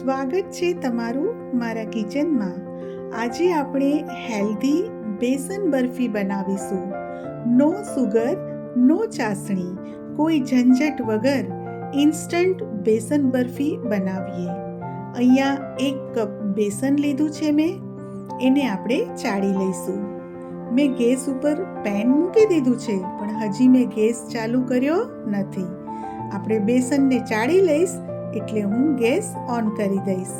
સ્વાગત છે તમારું મારા કિચનમાં. આજે આપણે હેલ્ધી બેસન બરફી બનાવીશું. નો સુગર, નો ચાસણી. કોઈ ઝંઝટ વગર ઇન્સ્ટન્ટ બેસન બરફી બનાવીએ. અહીંયા એક કપ બેસન લીધું છે મેં. એને આપણે ચાળી લઈશું. મેં ગેસ ઉપર પેન મૂકી દીધું છે, પણ હજી મેં ગેસ ચાલુ કર્યો નથી. આપણે બેસનને ચાળી લઈશ એટલે હું ગેસ ઓન કરી દઈશ.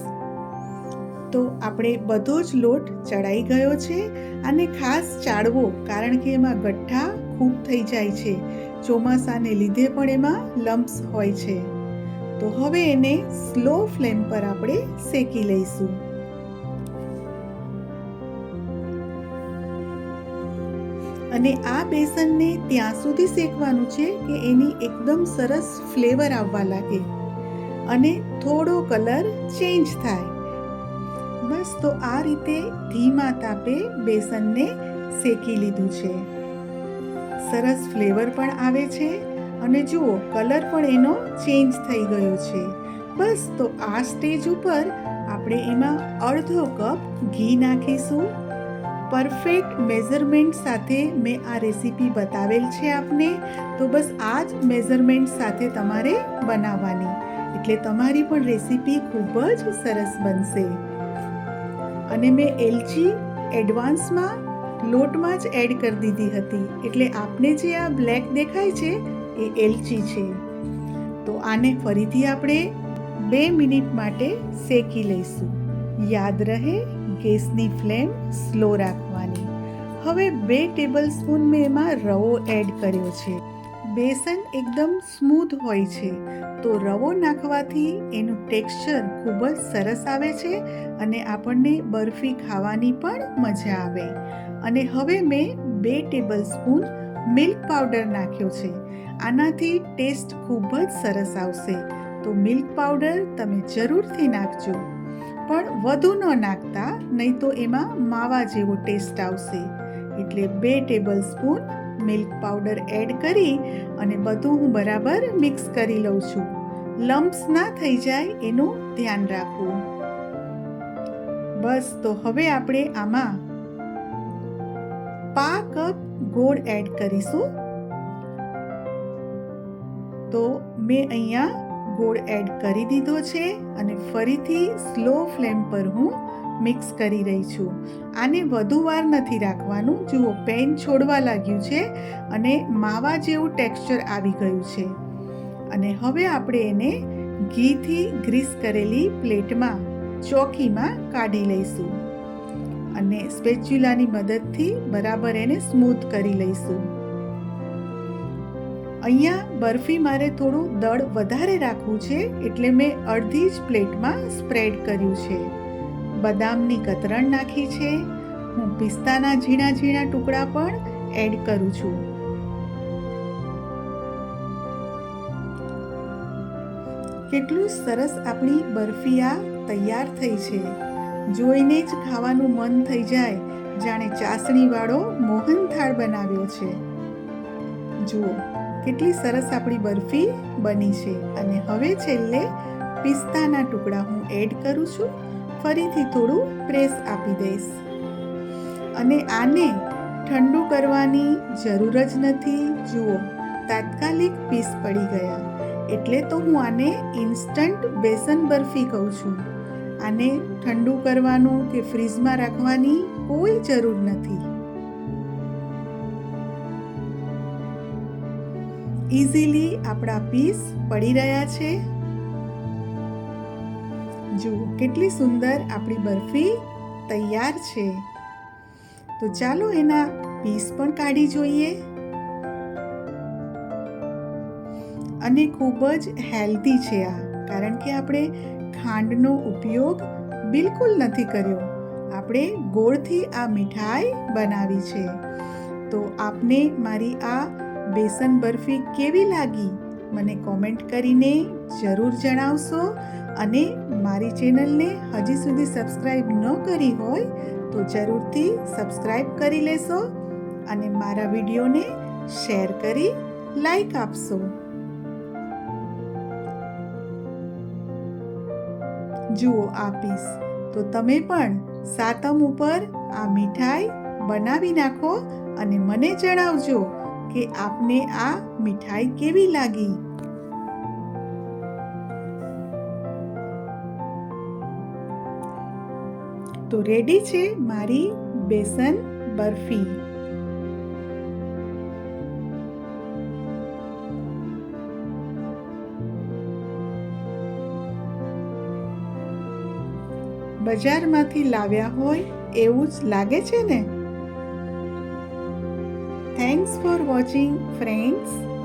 તો આપણે બધો જ લોટ ચડાઈ ગયો છે અને ખાસ ચાળવો કારણ કે એમાં ગઠ્ઠા ખૂબ થઈ જાય છે. ચોમાસાને લીધે પણ એમાં લમ્પ્સ હોય છે. તો હવે એને સ્લો ફ્લેમ પર આપણે શેકી લઈશું. અને આ બેસનને ત્યાં સુધી શેકવાનું છે કે એની એકદમ સરસ ફ્લેવર આવવા લાગે. અને થોડો કલર ચેન્જ થાય. બસ તો આ રીતે ધીમા તાપે બેસનને શેકી લીધું છે. સરસ ફ્લેવર પણ આવે છે અને જુઓ, કલર પણ એનો ચેન્જ થઈ ગયો છે. બસ તો આ સ્ટેજ ઉપર આપણે એમાં અડધો કપ ઘી નાખીશું. પરફેક્ટ મેઝરમેન્ટ સાથે મેં આ રેસીપી બતાવેલ છે આપને. તો બસ આ જ મેઝરમેન્ટ સાથે તમારે બનાવવાની. એટલે તમારી પણ રેસીપી ખૂબ જ સરસ બનશે. અને મેં એલચી એડવાન્સમાં લોટમાં જ એડ કરી દીધી હતી. એટલે આપને જે આ બ્લેક દેખાય છે, એ એલચી છે. તો આને ફરીથી આપણે બે મિનિટ માટે શેકી લઈશું. યાદ રહે ગેસની ફ્લેમ સ્લો રાખવાની. હવે બે ટેબલ સ્પૂન મેં એમાં રવો એડ કર્યો છે. બેસન એકદમ સ્મૂથ હોય છે, તો રવો નાખવાથી એનું ટેક્સચર ખૂબ જ સરસ આવે છે અને આપણને બરફી ખાવાની પણ મજા આવે. અને હવે મેં બે ટેબલ સ્પૂન મિલ્ક પાવડર નાખ્યો છે. આનાથી ટેસ્ટ ખૂબ જ સરસ આવશે. તો મિલ્ક પાવડર તમે જરૂરથી નાખજો. પણ વધુ ન નાખતા, નહીં તો એમાં માવા જેવો ટેસ્ટ આવશે. એટલે બે tablespoon milk powder add કરી અને બધું હું બરાબર મિક્સ કરી લઉં છું. લમ્પ્સ ના થઈ જાય એનું ધ્યાન રાખવું. બસ, તો હવે આપણે આમાં પા કપ ગોળ એડ કરીશું. તો મેં અહીંયા ગોળ એડ કરી દીધો છે અને ફરીથી સ્લો ફ્લેમ પર હું મિક્સ કરી રહી છું. આને વધુ વાર નથી રાખવાનું. જુઓ, પેન છોડવા લાગ્યું છે અને માવા જેવું ટેક્સચર આવી ગયું છે. અને હવે આપણે એને ઘીથી ગ્રીસ કરેલી પ્લેટમાં, ચોકીમાં કાઢી લઈશું. અને સ્પેચ્યુલાની મદદથી બરાબર એને સ્મૂથ કરી લઈશું. અહીંયા બરફી મારે થોડું દળ વધારે રાખવું છે એટલે મેં અડધી જ પ્લેટમાં સ્પ્રેડ કર્યું છે. બદામની કતરણ નાખી છે. હું પિસ્તાના ઝીણા ઝીણા ટુકડા પણ એડ કરું છું. કેટલું સરસ આપણી બરફી આ તૈયાર થઈ છે. જોઈને જ ખાવાનું મન થઈ જાય, જાણે ચાસણીવાળો મોહનથાળ બનાવ્યો છે. જુઓ, કેટલી સરસ આપણી બરફી બની છે. અને હવે છેલ્લે પિસ્તાના ટુકડા હું એડ કરું છું. ફરીથી થોડું પ્રેસ આપી દઈશ. અને આને ઠંડુ કરવાની જરૂર જ નથી. જુઓ, તાત્કાલિક પીસ પડી ગયા. એટલે તો હું આને ઇન્સ્ટન્ટ બેસન બરફી કહું છું. આને ઠંડુ કરવાનું કે ફ્રીજમાં રાખવાની કોઈ જરૂર નથી. ઇઝીલી આપણા પીસ પડી રહ્યા છે. જુઓ, કેટલી સુંદર આપણી બરફી તૈયાર છે. તો ચાલો એના પીસ પણ કાઢી જોઈએ. અને ખૂબ જ હેલ્ધી છે આ, કારણ કે આપણે ખાંડનો ઉપયોગ બિલકુલ નથી કર્યો. આપણે ગોળથી આ મીઠાઈ બનાવી છે. તો આપને મારી આ બેસન બરફી કેવી લાગી? મને કોમેન્ટ કરીને જરૂર જણાવશો. અને મારી ચેનલને હજી સુધી સબસ્ક્રાઈબ ન કરી હોય તો જરૂરથી સબસ્ક્રાઈબ કરી લેશો અને મારા વિડીયોને શેર કરી લાઈક આપશો. જુઓ આ પીસ. તો તમે પણ સાતમ ઉપર આ મીઠાઈ બનાવી નાખો અને મને જણાવજો કે આપને આ મીઠાઈ કેવી લાગી. તો રેડી છે મારી બેસન બરફી. બજારમાંથી લાવ્યા હોય એવું જ લાગે છે ને? Thanks for watching friends